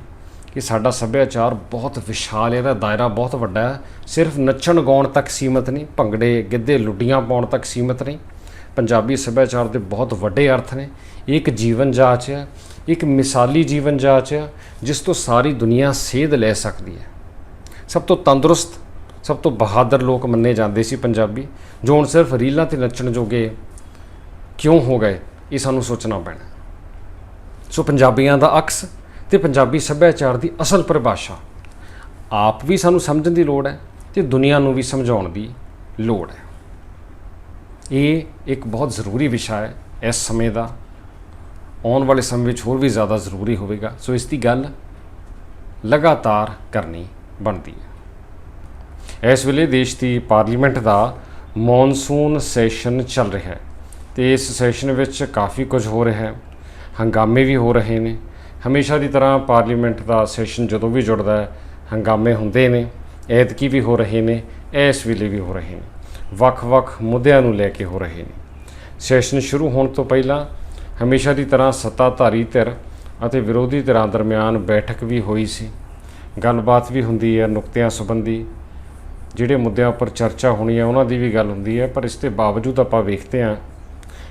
ਕਿ ਸਾਡਾ ਸੱਭਿਆਚਾਰ ਬਹੁਤ ਵਿਸ਼ਾਲ ਹੈ, ਇਹਦਾ ਦਾਇਰਾ ਬਹੁਤ ਵੱਡਾ ਹੈ। ਸਿਰਫ ਨੱਚਣ ਗਾਉਣ ਤੱਕ ਸੀਮਤ ਨਹੀਂ, ਭੰਗੜੇ ਗਿੱਧੇ ਲੁੱਡੀਆਂ ਪਾਉਣ ਤੱਕ ਸੀਮਤ ਨਹੀਂ। ਪੰਜਾਬੀ ਸੱਭਿਆਚਾਰ ਦੇ ਬਹੁਤ ਵੱਡੇ ਅਰਥ ਨੇ। ਇਹ ਇੱਕ ਜੀਵਨ ਜਾਚ ਹੈ, ਇੱਕ ਮਿਸਾਲੀ ਜੀਵਨ ਜਾਚ ਹੈ, ਜਿਸ ਤੋਂ ਸਾਰੀ ਦੁਨੀਆ ਸੇਧ ਲੈ ਸਕਦੀ ਹੈ। ਸਭ ਤੋਂ ਤੰਦਰੁਸਤ, ਸਭ ਤੋਂ ਬਹਾਦਰ ਲੋਕ ਮੰਨੇ ਜਾਂਦੇ ਸੀ ਪੰਜਾਬੀ। ਜੋ ਹੁਣ ਸਿਰਫ ਰੀਲਾਂ ਤੇ ਨੱਚਣ ਜੋਗੇ ਕਿਉਂ ਹੋ ਗਏ, ਇਹ ਸਾਨੂੰ ਸੋਚਣਾ ਪੈਣਾ। ਸੋ ਪੰਜਾਬੀਆਂ ਦਾ ਅਕਸ ਤੇ ਪੰਜਾਬੀ ਸੱਭਿਆਚਾਰ ਦੀ ਅਸਲ ਪਰਿਭਾਸ਼ਾ। ਆਪ ਵੀ ਸਾਨੂੰ ਸਮਝਣ ਦੀ ਲੋੜ ਹੈ ਤੇ ਦੁਨੀਆ ਨੂੰ ਵੀ ਸਮਝਾਉਣ ਦੀ ਲੋੜ ਹੈ। ਇਹ ਇੱਕ ਬਹੁਤ ਜ਼ਰੂਰੀ ਵਿਸ਼ਾ ਹੈ ਇਸ ਸਮੇਂ ਦਾ। ਆਉਣ ਵਾਲੇ ਸਮੇਂ ਵਿੱਚ ਹੋਰ ਵੀ ਜ਼ਿਆਦਾ ਜ਼ਰੂਰੀ ਹੋਵੇਗਾ। ਸੋ ਇਸ ਦੀ ਗੱਲ ਲਗਾਤਾਰ ਕਰਨੀ ਬਣਦੀ ਹੈ। ਇਸ ਵੇਲੇ ਦੇਸ਼ ਦੀ ਪਾਰਲੀਮੈਂਟ ਦਾ ਮੌਨਸੂਨ ਸੈਸ਼ਨ ਚੱਲ ਰਿਹਾ ਹੈ ਤੇ ਇਸ ਸੈਸ਼ਨ ਵਿੱਚ ਕਾਫੀ ਕੁਝ ਹੋ ਰਿਹਾ ਹੈ। ਹੰਗਾਮੇ ਵੀ ਹੋ ਰਹੇ ਨੇ। ਹਮੇਸ਼ਾ ਦੀ ਤਰ੍ਹਾਂ ਪਾਰਲੀਮੈਂਟ ਦਾ ਸੈਸ਼ਨ ਜਦੋਂ ਵੀ ਜੁੜਦਾ ਹੈ, ਹੰਗਾਮੇ ਹੁੰਦੇ ਨੇ, ਐਤਕੀ ਵੀ ਹੋ ਰਹੇ ਨੇ, ਇਸ ਵੇਲੇ ਵੀ ਹੋ ਰਹੇ ਨੇ। ਵੱਖ-ਵੱਖ ਮੁੱਦਿਆਂ ਨੂੰ ਲੈ ਕੇ ਹੋ ਰਹੇ ਨੇ। ਸੈਸ਼ਨ ਸ਼ੁਰੂ ਹੋਣ ਤੋਂ ਪਹਿਲਾਂ ਹਮੇਸ਼ਾ ਦੀ ਤਰ੍ਹਾਂ ਸੱਤਾਧਾਰੀ ਧਿਰ ਅਤੇ ਵਿਰੋਧੀ ਧਿਰਾਂ ਦਰਮਿਆਨ ਬੈਠਕ ਵੀ ਹੋਈ ਸੀ। ਗੱਲਬਾਤ ਵੀ ਹੁੰਦੀ ਹੈ ਨੁਕਤਿਆਂ ਸੰਬੰਧੀ। ਜਿਹੜੇ ਮੁੱਦਿਆਂ ਉੱਪਰ ਚਰਚਾ ਹੋਣੀ ਹੈ, ਉਹਨਾਂ ਦੀ ਵੀ ਗੱਲ ਹੁੰਦੀ ਹੈ, ਪਰ ਇਸ ਦੇ ਬਾਵਜੂਦ ਆਪਾਂ ਵੇਖਦੇ ਹਾਂ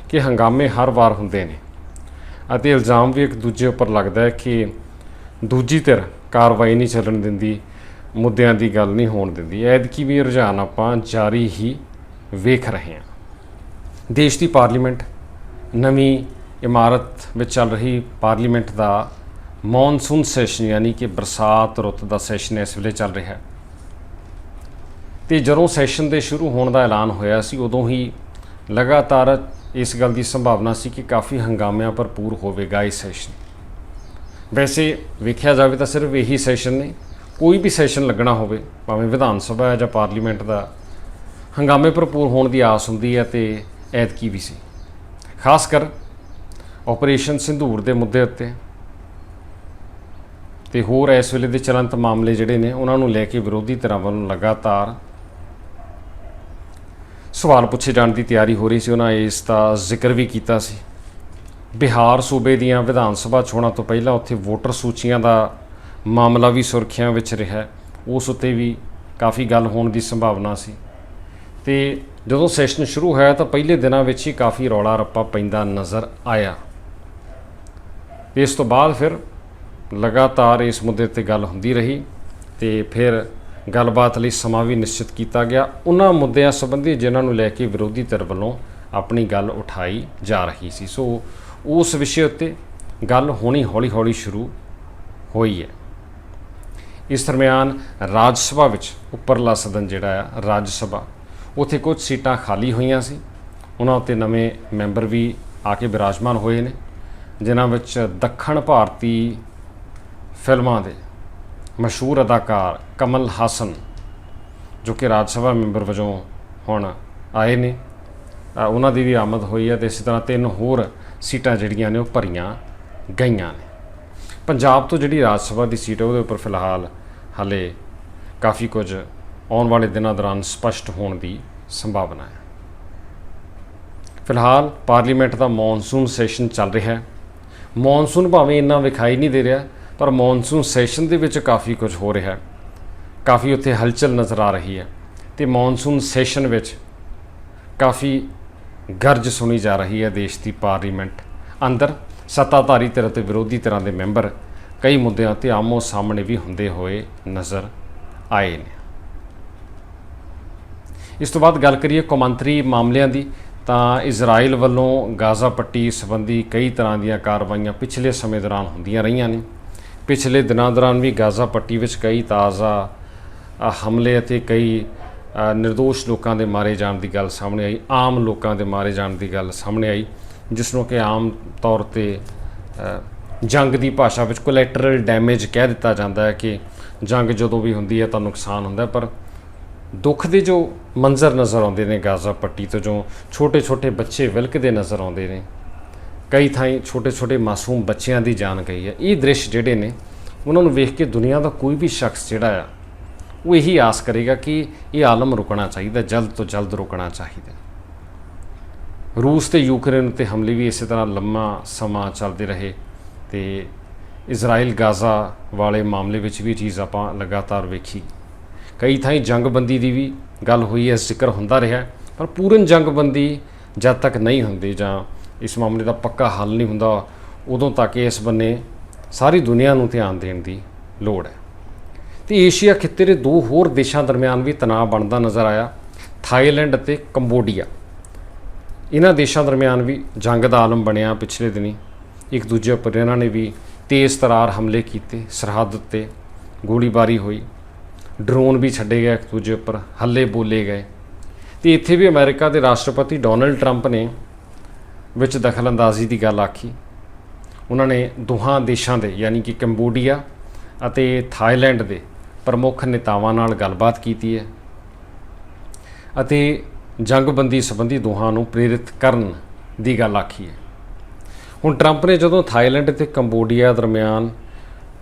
ਕਿ ਹੰਗਾਮੇ ਹਰ ਵਾਰ ਹੁੰਦੇ ਨੇ। ਅਤੇ ਇਲਜ਼ਾਮ ਵੀ ਇੱਕ ਦੂਜੇ ਉੱਪਰ ਲੱਗਦਾ ਹੈ ਕਿ ਦੂਜੀ ਧਿਰ ਕਾਰਵਾਈ ਨਹੀਂ ਚੱਲਣ ਦਿੰਦੀ, ਮੁੱਦਿਆਂ ਦੀ ਗੱਲ ਨਹੀਂ ਹੋਣ ਦਿੰਦੀ। ਐਦਕੀ ਵੀ ਰੁਝਾਨ ਆਪਾਂ ਜਾਰੀ ਹੀ ਵੇਖ ਰਹੇ ਹਾਂ। ਦੇਸ਼ ਦੀ ਪਾਰਲੀਮੈਂਟ, ਨਵੀਂ ਇਮਾਰਤ ਵਿੱਚ ਚੱਲ ਰਹੀ ਪਾਰਲੀਮੈਂਟ ਦਾ ਮੌਨਸੂਨ ਸੈਸ਼ਨ, ਯਾਨੀ ਕਿ ਬਰਸਾਤ ਰੁੱਤ ਦਾ ਸੈਸ਼ਨ ਇਸ ਵੇਲੇ ਚੱਲ ਰਿਹਾ ਹੈ। ਤੇ ਜਦੋਂ ਸੈਸ਼ਨ ਦੇ ਸ਼ੁਰੂ ਹੋਣ ਦਾ ਐਲਾਨ ਹੋਇਆ ਸੀ, ਉਦੋਂ ਹੀ ਲਗਾਤਾਰ ਇਸ ਗੱਲ ਦੀ ਸੰਭਾਵਨਾ ਸੀ ਕਿ ਕਾਫੀ ਹੰਗਾਮਿਆਂ ਭਰਪੂਰ ਹੋਵੇਗਾ ਇਹ ਸੈਸ਼ਨ ਵੈਸੇ ਵੇਖਿਆ ਜਾਵੇ ਤਾਂ ਸਿਰਫ ਇਹੀ ਸੈਸ਼ਨ ਨਹੀਂ ਕੋਈ ਵੀ ਸੈਸ਼ਨ ਲੱਗਣਾ ਹੋਵੇ, ਭਾਵੇਂ ਵਿਧਾਨ ਸਭਾ ਹੈ ਜਾਂ ਪਾਰਲੀਮੈਂਟ ਦਾ, ਹੰਗਾਮੇ ਭਰਪੂਰ ਹੋਣ ਦੀ ਆਸ ਹੁੰਦੀ ਹੈ ਤੇ ਐਤਕੀ ਵੀ ਸੀ। ਖਾਸ ਕਰ ਆਪਰੇਸ਼ਨ ਸਿੰਧੂਰ ਦੇ ਮੁੱਦੇ ਉੱਤੇ। ਤੇ ਹੋਰ ਇਸ ਵੇਲੇ ਦੇ ਚਲੰਤ ਮਾਮਲੇ ਜਿਹੜੇ ਨੇ, ਉਹਨਾਂ ਨੂੰ ਲੈ ਕੇ ਵਿਰੋਧੀ ਧਿਰਾਂ ਵੱਲੋਂ ਲਗਾਤਾਰ ਸਵਾਲ ਪੁੱਛੇ ਜਾਣ ਦੀ ਤਿਆਰੀ ਹੋ ਰਹੀ ਸੀ, ਉਹਨਾਂ ਇਸ ਦਾ ਜ਼ਿਕਰ ਵੀ ਕੀਤਾ ਸੀ। ਬਿਹਾਰ ਸੂਬੇ ਦੀਆਂ ਵਿਧਾਨ ਸਭਾ ਚੋਣਾਂ ਤੋਂ ਪਹਿਲਾਂ ਉੱਥੇ ਵੋਟਰ ਸੂਚੀਆਂ ਦਾ ਮਾਮਲਾ ਵੀ ਸੁਰਖੀਆਂ ਵਿੱਚ ਰਿਹਾ ਉਸ ਉੱਤੇ ਵੀ ਕਾਫੀ ਗੱਲ ਹੋਣ ਦੀ ਸੰਭਾਵਨਾ ਸੀ। ਤੇ ਜਦੋਂ ਸੈਸ਼ਨ ਸ਼ੁਰੂ ਹੋਇਆ ਤਾਂ ਪਹਿਲੇ ਦਿਨਾਂ ਵਿੱਚ ਹੀ ਕਾਫੀ ਰੌਲਾ ਰੱਪਾ ਪੈਂਦਾ ਨਜ਼ਰ ਆਇਆ। ਤੇ ਇਸ ਤੋਂ ਬਾਅਦ ਫਿਰ ਲਗਾਤਾਰ ਇਸ ਮੁੱਦੇ ਤੇ ਗੱਲ ਹੁੰਦੀ ਰਹੀ ਤੇ ਫਿਰ ਗੱਲਬਾਤ ਲਈ ਸਮਾਂ ਵੀ ਨਿਸ਼ਚਿਤ ਕੀਤਾ ਗਿਆ। ਉਹਨਾਂ ਮੁੱਦਿਆਂ ਸੰਬੰਧੀ ਜਿਨ੍ਹਾਂ ਨੂੰ ਲੈ ਕੇ ਵਿਰੋਧੀ ਧਿਰ ਵੱਲੋਂ ਆਪਣੀ ਗੱਲ ਉਠਾਈ ਜਾ ਰਹੀ ਸੀ। ਸੋ ਉਸ ਵਿਸ਼ੇ ਉੱਤੇ ਗੱਲ ਹੋਣੀ ਹੌਲੀ-ਹੌਲੀ ਸ਼ੁਰੂ ਹੋਈ ਹੈ। ਇਸ ਦਰਮਿਆਨ ਰਾਜ ਸਭਾ ਵਿੱਚ ਉੱਪਰਲਾ ਸਦਨ ਜਿਹੜਾ ਆ, ਰਾਜ ਸਭਾ, ਉੱਥੇ ਕੁਝ ਸੀਟਾਂ ਖਾਲੀ ਹੋਈਆਂ ਸੀ। ਉਹਨਾਂ ਉੱਤੇ ਨਵੇਂ ਮੈਂਬਰ ਵੀ ਆ ਕੇ ਬਿਰਾਜਮਾਨ ਹੋਏ ਨੇ, ਜਿਨ੍ਹਾਂ ਵਿੱਚ ਦੱਖਣ ਭਾਰਤੀ ਫਿਲਮਾਂ ਦੇ ਮਸ਼ਹੂਰ ਅਦਾਕਾਰ ਕਮਲ ਹਾਸਨ, ਜੋ ਕਿ ਰਾਜ ਸਭਾ ਮੈਂਬਰ ਵਜੋਂ ਹੁਣ ਆਏ ਨੇ। ਉਹਨਾਂ ਦੀ ਵੀ ਆਮਦ ਹੋਈ ਹੈ ਤੇ ਇਸੇ ਤਰ੍ਹਾਂ ਤਿੰਨ ਹੋਰ ਸੀਟਾਂ ਜਿਹੜੀਆਂ ਨੇ ਉਹ ਭਰੀਆਂ ਗਈਆਂ ਨੇ। ਪੰਜਾਬ ਤੋਂ ਜਿਹੜੀ ਰਾਜ ਸਭਾ ਦੀ ਸੀਟ ਹੈ, ਉਹਦੇ ਉੱਪਰ ਫਿਲਹਾਲ ਹਾਲੇ ਕਾਫੀ ਕੁਝ ਆਉਣ ਵਾਲੇ ਦਿਨਾਂ ਦੌਰਾਨ ਸਪਸ਼ਟ ਹੋਣ ਦੀ ਸੰਭਾਵਨਾ ਹੈ। ਫਿਲਹਾਲ ਪਾਰਲੀਮੈਂਟ ਦਾ ਮੌਨਸੂਨ ਸੈਸ਼ਨ ਚੱਲ ਰਿਹਾ ਹੈ। ਮੌਨਸੂਨ ਭਾਵੇਂ ਇੰਨਾ ਵਿਖਾਈ ਨਹੀਂ ਦੇ ਰਿਹਾ ਪਰ ਮੌਨਸੂਨ ਸੈਸ਼ਨ ਦੇ ਵਿੱਚ ਕਾਫੀ ਕੁਝ ਹੋ ਰਿਹਾ ਹੈ। ਕਾਫੀ ਉੱਥੇ ਹਲਚਲ ਨਜ਼ਰ ਆ ਰਹੀ ਹੈ ਤੇ ਮੌਨਸੂਨ ਸੈਸ਼ਨ ਵਿੱਚ ਕਾਫੀ ਗਰਜ ਸੁਣੀ ਜਾ ਰਹੀ ਹੈ ਦੇਸ਼ ਦੀ ਪਾਰਲੀਮੈਂਟ। ਅੰਦਰ ਸੱਤਾਧਾਰੀ ਧਿਰ ਅਤੇ ਵਿਰੋਧੀ ਧਿਰਾਂ ਦੇ ਮੈਂਬਰ ਕਈ ਮੁੱਦਿਆਂ ਤੇ ਆਮੋ ਸਾਹਮਣੇ ਵੀ ਹੁੰਦੇ ਹੋਏ ਨਜ਼ਰ ਆਏ ਨੇ। ਇਸ ਤੋਂ ਬਾਅਦ ਗੱਲ ਕਰੀਏ ਕੌਮਾਂਤਰੀ ਮਾਮਲਿਆਂ ਦੀ, ਤਾਂ ਇਜ਼ਰਾਈਲ ਵੱਲੋਂ ਗਾਜ਼ਾ ਪੱਟੀ ਸੰਬੰਧੀ ਕਈ ਤਰ੍ਹਾਂ ਦੀਆਂ ਕਾਰਵਾਈਆਂ ਪਿਛਲੇ ਸਮੇਂ ਦੌਰਾਨ ਹੁੰਦੀਆਂ ਰਹੀਆਂ ਨੇ। ਪਿਛਲੇ ਦਿਨਾਂ ਦੌਰਾਨ ਵੀ ਗਾਜ਼ਾ ਪੱਟੀ ਵਿੱਚ ਕਈ ਤਾਜ਼ਾ ਹਮਲੇ ਅਤੇ ਕਈ ਅ, ਨਿਰਦੋਸ਼ ਲੋਕਾਂ ਦੇ ਮਾਰੇ ਜਾਣ ਦੀ ਗੱਲ ਸਾਹਮਣੇ ਆਈ ਆਮ ਲੋਕਾਂ ਦੇ ਮਾਰੇ ਜਾਣ ਦੀ ਗੱਲ ਸਾਹਮਣੇ ਆਈ ਜਿਸ ਨੂੰ ਕਿ ਆਮ ਤੌਰ ਤੇ ਜੰਗ ਦੀ ਭਾਸ਼ਾ ਵਿੱਚ ਕੋਲੈਟਰਲ ਡੈਮੇਜ ਕਹਿ ਦਿੱਤਾ ਜਾਂਦਾ ਹੈ ਕਿ ਜੰਗ ਜਦੋਂ ਵੀ ਹੁੰਦੀ ਹੈ ਤਾਂ ਨੁਕਸਾਨ ਹੁੰਦਾ ਪਰ ਦੁੱਖ ਦੇ ਜੋ ਮੰਜ਼ਰ ਨਜ਼ਰ ਆਉਂਦੇ ਨੇ ਗਾਜ਼ਾ ਪੱਟੀ ਤੋਂ ਜੋ ਛੋਟੇ-ਛੋਟੇ ਬੱਚੇ ਵਿਲਕਦੇ ਨਜ਼ਰ ਆਉਂਦੇ ਨੇ ਕਈ ਥਾਈਂ ਛੋਟੇ-ਛੋਟੇ ਮਾਸੂਮ ਬੱਚਿਆਂ ਦੀ ਜਾਨ ਗਈ ਹੈ। ਇਹ ਦ੍ਰਿਸ਼ ਜਿਹੜੇ ਨੇ, ਉਹਨਾਂ ਨੂੰ ਵੇਖ ਕੇ ਦੁਨੀਆ ਦਾ ਕੋਈ ਵੀ ਸ਼ਖਸ ਜਿਹੜਾ ਆ, ਉਹ ਇਹੀ ਆਸ ਕਰੇਗਾ ਕਿ ਇਹ ਆਲਮ ਰੁਕਣਾ ਚਾਹੀਦਾ, ਜਲਦ ਤੋਂ ਜਲਦ ਰੁਕਣਾ ਚਾਹੀਦਾ। ਰੂਸ ਤੇ ਯੂਕਰੇਨ ਤੇ ਹਮਲੇ ਵੀ ਇਸੇ ਤਰ੍ਹਾਂ ਲੰਮਾ ਸਮਾਂ ਚੱਲਦੇ ਰਹੇ ਤੇ ਇਜ਼ਰਾਈਲ, ਗਾਜ਼ਾ ਵਾਲੇ ਮਾਮਲੇ ਵਿੱਚ ਵੀ ਚੀਜ਼ ਆਪਾਂ ਲਗਾਤਾਰ ਵੇਖੀ। ਕਈ ਥਾਈਂ ਜੰਗਬੰਦੀ ਦੀ ਵੀ ਗੱਲ ਹੋਈ ਹੈ, ਜ਼ਿਕਰ ਹੁੰਦਾ ਰਿਹਾ, ਪਰ ਪੂਰਨ ਜੰਗਬੰਦੀ ਜਦ ਤੱਕ ਨਹੀਂ ਹੁੰਦੀ ਜਾਂ ਇਸ ਮਾਮਲੇ ਦਾ ਪੱਕਾ ਹੱਲ ਨਹੀਂ ਹੁੰਦਾ, ਉਦੋਂ ਤੱਕ ਇਸ ਬੰਨੇ ਸਾਰੀ ਦੁਨੀਆ ਨੂੰ ਧਿਆਨ ਦੇਣ ਦੀ ਲੋੜ ਹੈ। ਤੇ ਏਸ਼ੀਆ ਖਿੱਤੇ ਦੇ ਦੋ ਹੋਰ ਦੇਸ਼ਾਂ ਦਰਮਿਆਨ ਵੀ ਤਣਾਅ ਬਣਦਾ ਨਜ਼ਰ ਆਇਆ, ਥਾਈਲੈਂਡ ਅਤੇ ਕੰਬੋਡੀਆ। ਇਹਨਾਂ ਦੇਸ਼ਾਂ ਦਰਮਿਆਨ ਵੀ ਜੰਗ ਦਾ ਆਲਮ ਬਣਿਆ ਪਿਛਲੇ ਦਿਨੀ। ਇੱਕ ਦੂਜੇ ਉੱਪਰ ਇਹਨਾਂ ਨੇ ਵੀ ਤੇਜ਼ ਤਰਾਰ ਹਮਲੇ ਕੀਤੇ, ਸਰਹੱਦ ਉੱਤੇ ਗੋਲੀਬਾਰੀ ਹੋਈ। ਡਰੋਨ ਵੀ ਛੱਡੇ ਗਏ ਇੱਕ ਦੂਜੇ ਉੱਪਰ, ਹੱਲੇ ਬੋਲੇ ਗਏ। ਤੇ ਇੱਥੇ ਵੀ ਅਮਰੀਕਾ ਦੇ ਰਾਸ਼ਟਰਪਤੀ ਡੋਨਲਡ ਟਰੰਪ ਨੇ ਵਿੱਚ ਦਖਲਅੰਦਾਜ਼ੀ ਦੀ ਗੱਲ ਆਖੀ। ਉਹਨਾਂ ਨੇ ਦੋਹਾਂ ਦੇਸ਼ਾਂ ਦੇ, ਯਾਨੀ ਕਿ ਕੰਬੋਡੀਆ ਅਤੇ ਥਾਈਲੈਂਡ ਦੇ ਪ੍ਰਮੁੱਖ ਨੇਤਾਵਾਂ ਨਾਲ ਗੱਲਬਾਤ ਕੀਤੀ ਹੈ ਅਤੇ ਜੰਗਬੰਦੀ ਸੰਬੰਧੀ ਦੋਹਾਂ ਨੂੰ ਪ੍ਰੇਰਿਤ ਕਰਨ ਦੀ ਗੱਲ ਆਖੀ ਹੈ। ਹੁਣ ਟਰੰਪ ਨੇ ਜਦੋਂ ਥਾਈਲੈਂਡ ਤੇ ਕੰਬੋਡੀਆ ਦਰਮਿਆਨ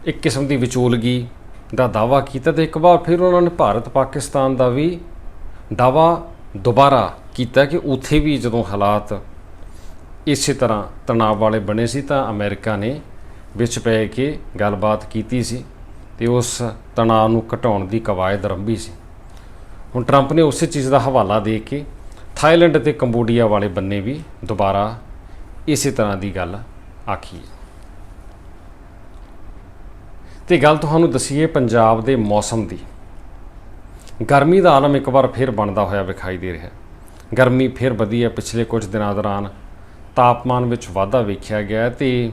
ਇੱਕ ਕਿਸਮ ਦੀ ਵਿਚੋਲਗੀ ਦਾ ਦਾਵਾ ਕੀਤਾ ਤੇ ਇੱਕ ਵਾਰ ਫਿਰ ਉਹਨਾਂ ਨੇ ਭਾਰਤ ਪਾਕਿਸਤਾਨ ਦਾ ਵੀ ਦਾਵਾ ਦੁਬਾਰਾ ਕੀਤਾ ਕਿ ਉੱਥੇ ਵੀ ਜਦੋਂ ਹਾਲਾਤ ਇਸੇ ਤਰ੍ਹਾਂ ਤਣਾਅ ਵਾਲੇ ਬਣੇ ਸੀ ਤਾਂ ਅਮਰੀਕਾ ਨੇ ਵਿੱਚ ਪੈ ਕੇ ਗੱਲਬਾਤ ਕੀਤੀ ਸੀ ਤੇ ਉਸ ਤਣਾਅ ਨੂੰ ਘਟਾਉਣ ਦੀ ਕਵਾਇਦ ਰੰਭੀ ਸੀ। ਹੁਣ ਟਰੰਪ ਨੇ ਉਸੇ ਚੀਜ਼ ਦਾ ਹਵਾਲਾ ਦੇ ਕੇ ਥਾਈਲੈਂਡ ਤੇ ਕੰਬੋਡੀਆ ਵਾਲੇ ਬੰਨੇ ਵੀ ਦੁਬਾਰਾ ਇਸੇ ਤਰ੍ਹਾਂ ਦੀ ਗੱਲ ਆਖੀ ਹੈ। ਤੇ ਗੱਲ ਤੁਹਾਨੂੰ ਦਸੀਏ ਪੰਜਾਬ ਦੇ ਮੌਸਮ ਦੀ। ਗਰਮੀ ਦਾ ਆਲਮ ਇੱਕ ਵਾਰ ਫਿਰ ਬਣਦਾ ਹੋਇਆ ਵਿਖਾਈ ਦੇ ਰਿਹਾ ਗਰਮੀ ਫਿਰ ਵਧੀ ਹੈ ਪਿਛਲੇ ਕੁਝ ਦਿਨਾਂ ਦੌਰਾਨ। ਤਾਪਮਾਨ ਵਿੱਚ ਵਾਧਾ ਵੇਖਿਆ ਗਿਆ ਹੈ ਤੇ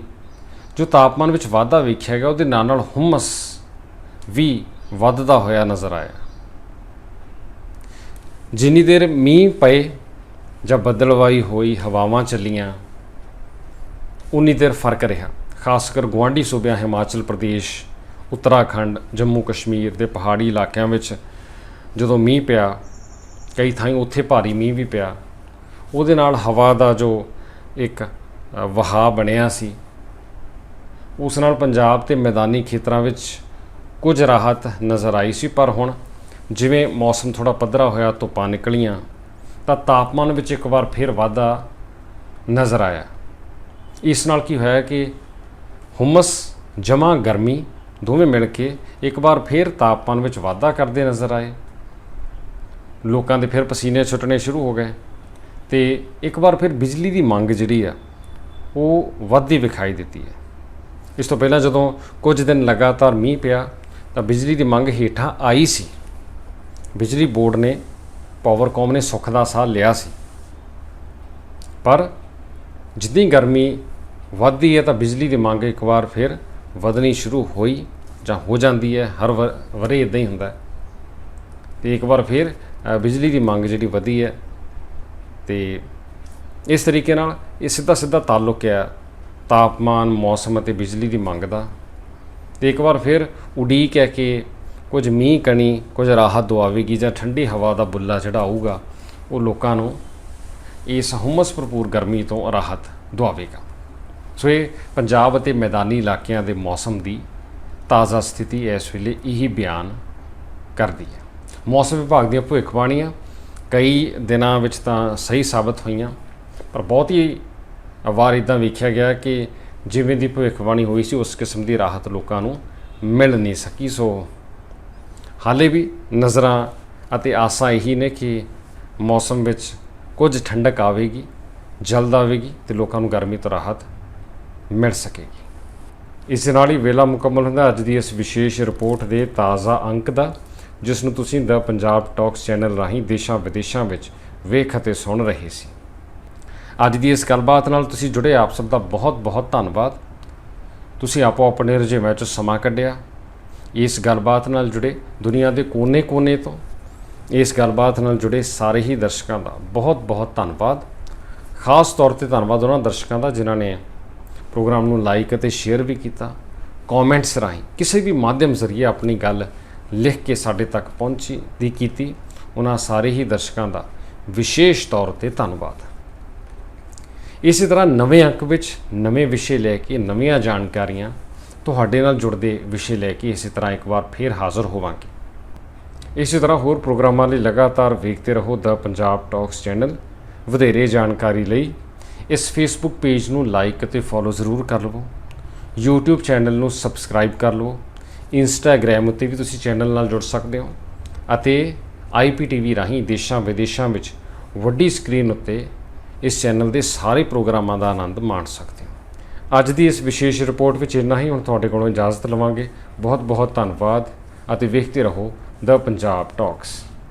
ਜੋ ਤਾਪਮਾਨ ਵਿੱਚ ਵਾਧਾ ਵੇਖਿਆ ਗਿਆ, ਉਹਦੇ ਨਾਲ ਨਾਲ ਹੁਮਸ ਵੀ ਵੱਧਦਾ ਹੋਇਆ ਨਜ਼ਰ ਆਇਆ। ਜਿੰਨੀ ਦੇਰ ਮੀਂਹ ਪਏ ਜਾਂ ਬੱਦਲਵਾਈ ਹੋਈ, ਹਵਾਵਾਂ ਚੱਲੀਆਂ, ਉਨੀ ਦੇਰ ਫ਼ਰਕ ਰਿਹਾ। ਖਾਸ ਕਰ ਗੁਆਂਢੀ ਸੂਬਿਆਂ ਹਿਮਾਚਲ ਪ੍ਰਦੇਸ਼, ਉੱਤਰਾਖੰਡ, ਜੰਮੂ ਕਸ਼ਮੀਰ ਦੇ ਪਹਾੜੀ ਇਲਾਕਿਆਂ ਵਿੱਚ ਜਦੋਂ ਮੀਂਹ ਪਿਆ, ਕਈ ਥਾਈਂ ਉੱਥੇ ਭਾਰੀ ਮੀਂਹ ਵੀ ਪਿਆ, ਉਹਦੇ ਨਾਲ ਹਵਾ ਦਾ ਜੋ ਇੱਕ ਅ, ਵਹਾਅ ਬਣਿਆ ਸੀ। ਉਸ ਨਾਲ ਪੰਜਾਬ ਤੇ ਮੈਦਾਨੀ ਖੇਤਰਾਂ ਵਿੱਚ ਕੁਝ ਰਾਹਤ ਨਜ਼ਰ ਆਈ ਸੀ ਪਰ ਹੁਣ ਜਿਵੇਂ ਮੌਸਮ ਥੋੜਾ ਪੱਧਰਾ ਹੋਇਆ ਧੁੱਪਾਂ ਨਿਕਲੀਆਂ ਤਾਂ ਤਾਪਮਾਨ ਵਿੱਚ ਇੱਕ ਵਾਰ ਫਿਰ ਵਾਧਾ ਨਜ਼ਰ ਆਇਆ। ਇਸ ਨਾਲ ਕੀ ਹੋਇਆ ਕਿ ਹੁਮਸ ਜਮਾ ਗਰਮੀ ਦੋਵੇਂ ਮਿਲ ਕੇ ਇੱਕ ਵਾਰ ਫਿਰ ਤਾਪਮਾਨ ਵਿੱਚ ਵਾਧਾ ਕਰਦੇ ਨਜ਼ਰ ਆਏ। ਲੋਕਾਂ ਦੇ ਫਿਰ ਪਸੀਨੇ ਛੁੱਟਣੇ ਸ਼ੁਰੂ ਹੋ ਗਏ। ਤੇ ਇੱਕ ਵਾਰ ਫਿਰ ਬਿਜਲੀ ਦੀ ਮੰਗ ਜਿਹੜੀ ਆ, ਉਹ ਵੱਧਦੀ ਵਿਖਾਈ ਦਿੱਤੀ ਹੈ। ਇਸ ਤੋਂ ਪਹਿਲਾਂ ਜਦੋਂ ਕੁਝ ਦਿਨ ਲਗਾਤਾਰ ਮੀਂਹ ਪਿਆ, ਤਾਂ ਬਿਜਲੀ ਦੀ ਮੰਗ ਹੇਠਾਂ ਆਈ ਸੀ। ਬਿਜਲੀ ਬੋਰਡ ਨੇ ਪਾਵਰਕਾਮ ਨੇ ਸੁੱਖ ਦਾ ਸਾਹ ਲਿਆ ਸੀ। ਪਰ ਜਿੰਨੀ ਗਰਮੀ ਵੱਧਦੀ ਹੈ ਤਾਂ ਬਿਜਲੀ ਦੀ ਮੰਗ ਇੱਕ ਵਾਰ ਫਿਰ ਵਧਣੀ ਸ਼ੁਰੂ ਹੋਈ ਜਾਂ ਹੋ ਜਾਂਦੀ ਹੈ, ਹਰ ਵ- ਵਰੇ ਇਦਾਂ ਹੀ ਹੁੰਦਾ। ਹੈ। ਤੇ ਇੱਕ ਵਾਰ ਫਿਰ ਬਿਜਲੀ ਦੀ ਮੰਗ ਜਿਹੜੀ ਵਧੀ ਹੈ ਤੇ ਇਸ ਤਰੀਕੇ ਨਾਲ ਇਹ ਸਿੱਧਾ ਸਿੱਧਾ ਤਾਲੁਕ ਹੈ। ਤਾਪਮਾਨ, ਮੌਸਮ ਅਤੇ ਬਿਜਲੀ ਦੀ ਮੰਗ ਦਾ। ਤੇ ਇੱਕ ਵਾਰ ਫਿਰ ਉਡੀਕ ਹੈ ਕਿ ਕੁਝ ਮੀਂਹ ਕਣੀ, ਕੁਝ ਰਾਹਤ ਦਵਾਵੇਗੀ ਜਾਂ ਠੰਡੀ ਹਵਾ ਦਾ ਬੁੱਲਾ ਜਿਹੜਾ ਆਊਗਾ ਉਹ ਲੋਕਾਂ ਨੂੰ ਇਸ ਹੁਮਸ ਭਰਪੂਰ ਗਰਮੀ ਤੋਂ ਰਾਹਤ ਦਵਾਵੇਗਾ ਸੋ ਇਹ ਪੰਜਾਬ ਅਤੇ ਮੈਦਾਨੀ ਇਲਾਕਿਆਂ ਦੇ ਮੌਸਮ ਦੀ ਤਾਜ਼ਾ ਸਥਿਤੀ ਇਸ ਵੇਲੇ ਇਹੀ ਬਿਆਨ ਕਰਦੀ ਹੈ। ਮੌਸਮ ਵਿਭਾਗ ਦੀਆਂ ਭਵਿੱਖਬਾਣੀਆਂ ਕਈ ਦਿਨਾਂ ਵਿੱਚ ਤਾਂ ਸਹੀ ਸਾਬਤ ਹੋਈਆਂ, ਪਰ ਬਹੁਤ ਹੀ ਵਾਰ ਇਦਾਂ ਵੇਖਿਆ ਗਿਆ ਕਿ ਜਿਵੇਂ ਦੀ ਭਵਿੱਖਬਾਣੀ ਹੋਈ ਸੀ, ਉਸ ਕਿਸਮ ਦੀ ਰਾਹਤ ਲੋਕਾਂ ਨੂੰ ਮਿਲ ਨਹੀਂ ਸਕੀ। ਸੋ ਹਾਲੇ ਵੀ ਨਜ਼ਰਾਂ ਅਤੇ ਆਸਾਂ ਇਹੀ ਨੇ ਕਿ ਮੌਸਮ ਵਿੱਚ ਕੁਝ ਠੰਡਕ ਆਵੇਗੀ, ਜਲਦ ਆਵੇਗੀ ਤੇ ਲੋਕਾਂ ਨੂੰ ਗਰਮੀ ਤੋਂ ਰਾਹਤ ਮਿਲ ਸਕੇਗੀ। ਇਸ ਨਾਲ ਹੀ ਵੇਲਾ ਮੁਕੰਮਲ ਹੁੰਦਾ। ਅੱਜ ਦੀ ਇਸ ਵਿਸ਼ੇਸ਼ ਰਿਪੋਰਟ ਦੇ ਤਾਜ਼ਾ ਅੰਕ ਦਾ ਜਿਸ ਨੂੰ ਤੁਸੀਂ ਦਾ ਪੰਜਾਬ ਟਾਕਸ ਚੈਨਲ ਰਾਹੀਂ ਦੇਸ਼ਾਂ ਵਿਦੇਸ਼ਾਂ ਵਿੱਚ ਵੇਖ ਅਤੇ ਸੁਣ ਰਹੇ ਸੀ। ਅੱਜ ਦੀ ਇਸ ਗੱਲਬਾਤ ਨਾਲ ਤੁਸੀਂ ਜੁੜੇ ਆਪ ਸਭ ਦਾ ਬਹੁਤ ਬਹੁਤ ਧੰਨਵਾਦ। ਤੁਸੀਂ ਆਪੋ ਆਪਣੇ ਰੁਝੇਵਿਆਂ 'ਚ ਸਮਾਂ ਕੱਢਿਆ। ਇਸ ਗੱਲਬਾਤ ਨਾਲ ਜੁੜੇ ਦੁਨੀਆ ਦੇ ਕੋਨੇ-ਕੋਨੇ ਤੋਂ ਇਸ ਗੱਲਬਾਤ ਨਾਲ ਜੁੜੇ ਸਾਰੇ ਹੀ ਦਰਸ਼ਕਾਂ ਦਾ ਬਹੁਤ-ਬਹੁਤ ਧੰਨਵਾਦ। ਖਾਸ ਤੌਰ ਤੇ ਧੰਨਵਾਦ ਉਹਨਾਂ ਦਰਸ਼ਕਾਂ ਦਾ ਜਿਨ੍ਹਾਂ ਨੇ ਪ੍ਰੋਗਰਾਮ ਨੂੰ ਲਾਈਕ ਅਤੇ ਸ਼ੇਅਰ ਵੀ ਕੀਤਾ। ਕਮੈਂਟਸ ਰਾਹੀਂ, ਕਿਸੇ ਵੀ ਮਾਧਿਅਮ ਜ਼ਰੀਏ ਆਪਣੀ ਗੱਲ ਲਿਖ ਕੇ ਸਾਡੇ ਤੱਕ ਪਹੁੰਚੀ ਦੀ ਕੀਤੀ। ਉਹਨਾਂ ਸਾਰੇ ਹੀ ਦਰਸ਼ਕਾਂ ਦਾ ਵਿਸ਼ੇਸ਼ ਤੌਰ ਤੇ ਧੰਨਵਾਦ। ਇਸੇ ਤਰ੍ਹਾਂ ਨਵੇਂ ਅੰਕ ਵਿੱਚ ਨਵੇਂ ਵਿਸ਼ੇ ਲੈ ਕੇ ਨਵੀਆਂ ਜਾਣਕਾਰੀਆਂ ਤੁਹਾਡੇ ਨਾਲ ਜੁੜਦੇ ਵਿਸ਼ੇ ਲੈ ਕੇ ਇਸੇ ਤਰ੍ਹਾਂ ਇੱਕ ਵਾਰ ਫੇਰ ਹਾਜ਼ਰ ਹੋਵਾਂਗੇ। ਇਸੇ ਤਰ੍ਹਾਂ ਹੋਰ ਪ੍ਰੋਗਰਾਮਾਂ ਲਈ ਲਗਾਤਾਰ ਵੇਖਦੇ ਰਹੋ ਦਾ ਪੰਜਾਬ ਟਾਕਸ ਚੈਨਲ। ਵਧੇਰੇ ਜਾਣਕਾਰੀ ਲਈ ਇਸ ਫੇਸਬੁੱਕ ਪੇਜ ਨੂੰ ਲਾਈਕ ਅਤੇ ਫੋਲੋ ਜ਼ਰੂਰ ਕਰ ਲਵੋ। YouTube ਚੈਨਲ ਨੂੰ ਸਬਸਕ੍ਰਾਈਬ ਕਰ ਲਵੋ। ਇੰਸਟਾਗ੍ਰam ਉੱਤੇ ਵੀ ਤੁਸੀਂ ਚੈਨਲ ਨਾਲ ਜੁੜ ਸਕਦੇ ਹੋ ਅਤੇ IPTV ਰਾਹੀਂ ਦੇਸ਼ਾਂ ਵਿਦੇਸ਼ਾਂ ਵਿੱਚ ਵੱਡੀ ਸਕਰੀਨ ਉੱਤੇ ਇਸ ਚੈਨਲ ਦੇ ਸਾਰੇ ਪ੍ਰੋਗਰਾਮਾਂ ਦਾ ਆਨੰਦ ਮਾਣ ਸਕਦੇ ਹੋ। ਅੱਜ ਦੀ ਇਸ ਵਿਸ਼ੇਸ਼ ਰਿਪੋਰਟ ਵਿੱਚ ਇੰਨਾ ਹੀ। ਹੁਣ ਤੁਹਾਡੇ ਕੋਲੋਂ ਇਜਾਜ਼ਤ ਲਵਾਂਗੇ। ਬਹੁਤ ਬਹੁਤ ਧੰਨਵਾਦ ਅਤੇ ਵੇਖਦੇ ਰਹੋ ਦ ਪੰਜਾਬ ਟਾਕਸ